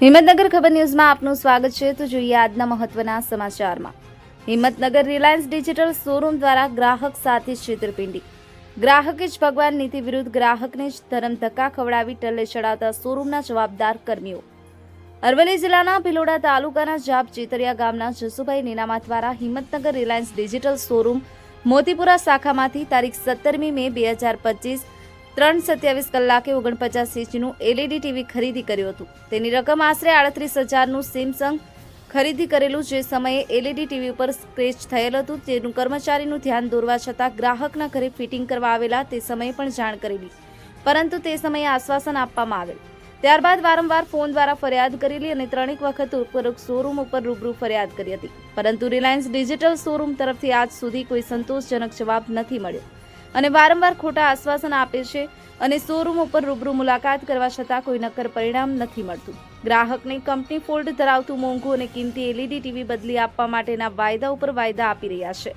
હિંમતનગર ખબર ન્યૂઝમાં આપનું સ્વાગત છે. તો જોઈએ આજના મહત્વના સમાચારમાં. હિંમતનગર રિલાયન્સ ડિજિટલ શોરૂમ દ્વારા ગ્રાહક સાથે છેતરપિંડી. ગ્રાહકે જ ભગવાન નીતિ વિરુદ્ધ ગ્રાહકને જ ધરમ ધક્કા ખવડાવી ટલ્લે ચડાવતા શોરૂમના જવાબદાર કર્મીઓ. અરવલ્લી જિલ્લાના ભિલોડા તાલુકાના જાપ ચેતરિયા ગામના જસુભાઈ નીનામા દ્વારા Himmatnagar Reliance digital showroom Motipura શાખામાંથી તારીખ સત્તરમી મે બે હજાર પચીસ ત્રણ સત્યાવીસ કલાકે ઓગણપચાસ ઇંચનું એલઈડી ટીવી ખરીદી કર્યું હતું. તેની રકમ આશરે આડત્રીસ હજારનું સેમસંગ ખરીદી કરેલું જે સમયે એલઈડી ટીવી ઉપર સ્ક્રેચ થયેલ હતું. તેનું કર્મચારીનું ધ્યાન દોરવા છતાં ગ્રાહકના ઘરે ફિટિંગ કરવા આવેલા તે સમયે પણ જાણ કરેલી. પરંતુ તે સમયે આશ્વાસન આપવામાં આવેલ. ત્યારબાદ વારંવાર ફોન દ્વારા ફરિયાદ કરેલી અને ત્રણેક વખત ઉપરોક્ત શોરૂમ ઉપર રૂબરૂ ફરિયાદ કરી હતી. પરંતુ રિલાયન્સ ડિજિટલ શોરૂમ તરફથી આજ સુધી કોઈ સંતોષજનક જવાબ નથી મળ્યો. અને વારંવાર ખોટા આશ્વાસન આપે છે અને શોરૂમ ઉપર રૂબરૂ મુલાકાત કરવા છતાં કોઈ નક્કર પરિણામ નથી મળતું. ગ્રાહકને કંપની ફોલ્ડ ધરાવતું મોંઘું અને કિંમતી એલઈડી ટીવી બદલી આપવા માટેના વાયદા ઉપર વાયદા આપી રહ્યા છે.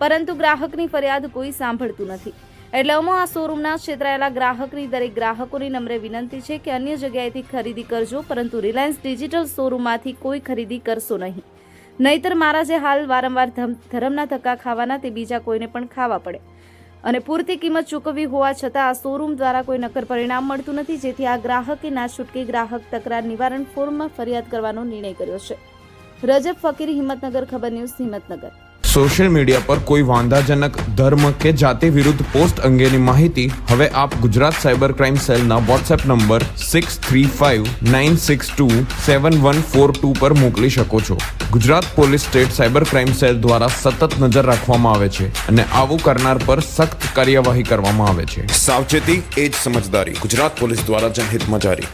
પરંતુ ગ્રાહકની ફરિયાદ કોઈ સાંભળતું નથી. એટલે અમો આ શોરૂમના છેતરાયેલા ગ્રાહકની દરેક ગ્રાહકોની નમ્ર વિનંતી છે કે અન્ય જગ્યાએથી ખરીદી કરજો, પરંતુ રિલાયન્સ ડિજિટલ શોરૂમમાંથી કોઈ ખરીદી કરશો નહીં. નહીતર મારા જે હાલ વારંવાર ધરમના ધક્કા ખાવાના તે બીજા કોઈને પણ ખાવા પડે. અને પૂરતી કિંમત ચૂકવવી હોવા છતાં આ શોરૂમ દ્વારા કોઈ નક્કર પરિણામ મળતું નથી, જેથી આ ગ્રાહકે ના છૂટકી ગ્રાહક તકરાર નિવારણ ફોર્મમાં ફરિયાદ કરવાનો નિર્ણય કર્યો છે. રજબ ફકીર, હિંમતનગર, ખબર ન્યૂઝ, હિંમતનગર. સોશિયલ મીડિયા પર કોઈ વાંધાજનક ધર્મ કે જાતિ વિરુદ્ધ પોસ્ટ અંગેની માહિતી, હવે આપ ગુજરાત સાયબર ક્રાઇમ સેલના WhatsApp number six three five nine six two seven one four two પર મોકલી શકો છો. Gujarat police state cyber crime cell દ્વારા સતત નજર રાખવામાં આવે છે અને આવું કરનાર પર સખ્ત કાર્યવાહી કરવામાં આવે છે. સાવચેતી એ જ સમજદારી ગુજરાત પોલીસ દ્વારા જનહિતમાં જારી.